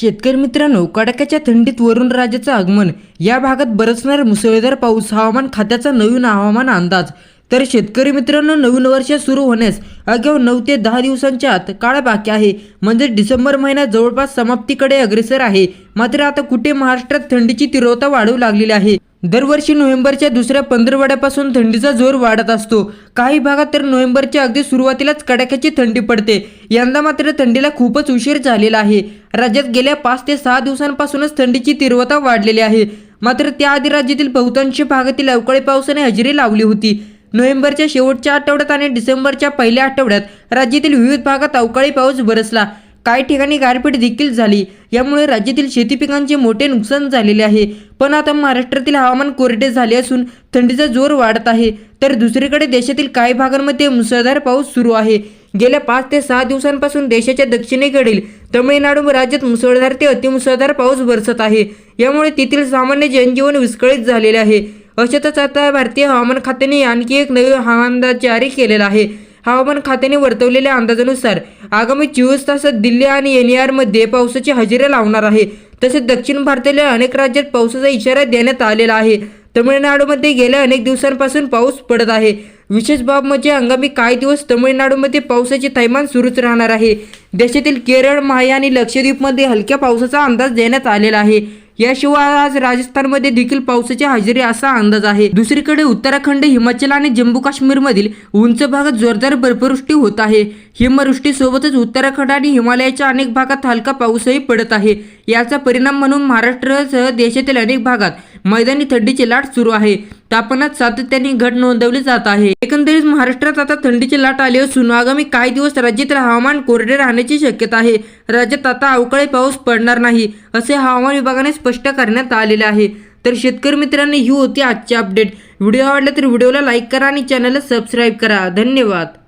शेतकरी मित्रांनो कडाक्याच्या थंडीत वरुण राजाचं आगमन. या भागात बरसणार मुसळधार पाऊस हवामान खात्याचा नवीन हवामान अंदाज. तर शेतकरी मित्रांनो नवीन वर्ष सुरू होण्यास अगाऊ नऊ ते दहा दिवसांच्या आत काळ बाकी आहे. म्हणजे डिसेंबर महिना जवळपास समाप्तीकडे अग्रेसर आहे. मात्र आता कुठे महाराष्ट्रात थंडीची तीव्रता वाढू लागलेली आहे? दरवर्षी नोव्हेंबरच्या दुसऱ्या पंधरवड्यापासून थंडीचा जोर वाढत असतो. काही भागात तर नोव्हेंबरच्या अगदी सुरुवातीलाच कडाक्याची थंडी पडते. यंदा मात्र थंडीला खूपच उशीर झालेला आहे. राज्यात गेल्या पाच ते सहा दिवसांपासूनच थंडीची तीव्रता वाढलेली आहे. मात्र त्याआधी राज्यातील बहुतांश भागातील अवकाळी पावसाने हजेरी लावली होती. नोव्हेंबरच्या शेवटच्या आठवड्यात आणि डिसेंबरच्या पहिल्या आठवड्यात राज्यातील विविध भागात अवकाळी पाऊस बरसला. काही ठिकाणी गारपीट देखील झाली. यामुळे राज्यातील शेती पिकांचे मोठे नुकसान झालेले आहे. पण आता महाराष्ट्रातील हवामान कोरडे झाले असून थंडीचा जोर वाढत आहे. तर दुसरीकडे देशातील काही भागांमध्ये मुसळधार पाऊस सुरू आहे. गेल्या पाच ते सहा दिवसांपासून देशाच्या दक्षिणेकडील तमिळनाडू राज्यात मुसळधार ते अतिमुसळधार पाऊस बरसत आहे. यामुळे तेथील सामान्य जनजीवन विस्कळीत झालेले आहे. अशातच आता भारतीय हवामान खात्याने आणखी एक नवीन हवामान जारी केलेला आहे. हवामान खात्याने वर्तवलेल्या अंदाजानुसार आगामी चोवीस तासात दिल्ली आणि एनमध्ये पावसाची हजेरी लावणार आहे. तसेच दक्षिण भारतातल्या अनेक राज्यात पावसाचा इशारा देण्यात आलेला आहे. तमिळनाडूमध्ये गेल्या अनेक दिवसांपासून पाऊस पडत आहे. विशेष बाब म्हणजे आगामी काही दिवस तमिळनाडूमध्ये पावसाचे थैमान सुरूच राहणार आहे. देशातील केरळ माया आणि लक्षद्वीपमध्ये हलक्या पावसाचा अंदाज देण्यात आलेला आहे. याशिवाय आज राजस्थानमध्ये देखील पावसाची हजेरी असा अंदाज आहे. दुसरीकडे उत्तराखंड हिमाचल आणि जम्मू काश्मीरमधील उंच भागात जोरदार बर्फवृष्टी होत आहे. हिमवृष्टीसोबतच उत्तराखंड आणि हिमालयाच्या अनेक भागात हलका पाऊसही पडत आहे. याचा परिणाम म्हणून महाराष्ट्रासह देशातील अनेक भागात मैदानी थंडीची लाट सुरू आहे. तापमानात सातत्याने घट नोंदवली जात आहे. एकंदरीत महाराष्ट्रात आता थंडीची लाट आली असून आगामी काही दिवस राज्यातील हवामान कोरडे राहण्याची शक्यता आहे. राज्यात आता अवकाळी पाऊस पडणार नाही असे हवामान विभागाने स्पष्ट करण्यात आलेले आहे. तर शेतकरी मित्रांनी ही होती आजची अपडेट व्हिडिओ आवडला तर व्हिडिओला लाईक करा आणि चॅनलला सबस्क्राईब करा. धन्यवाद.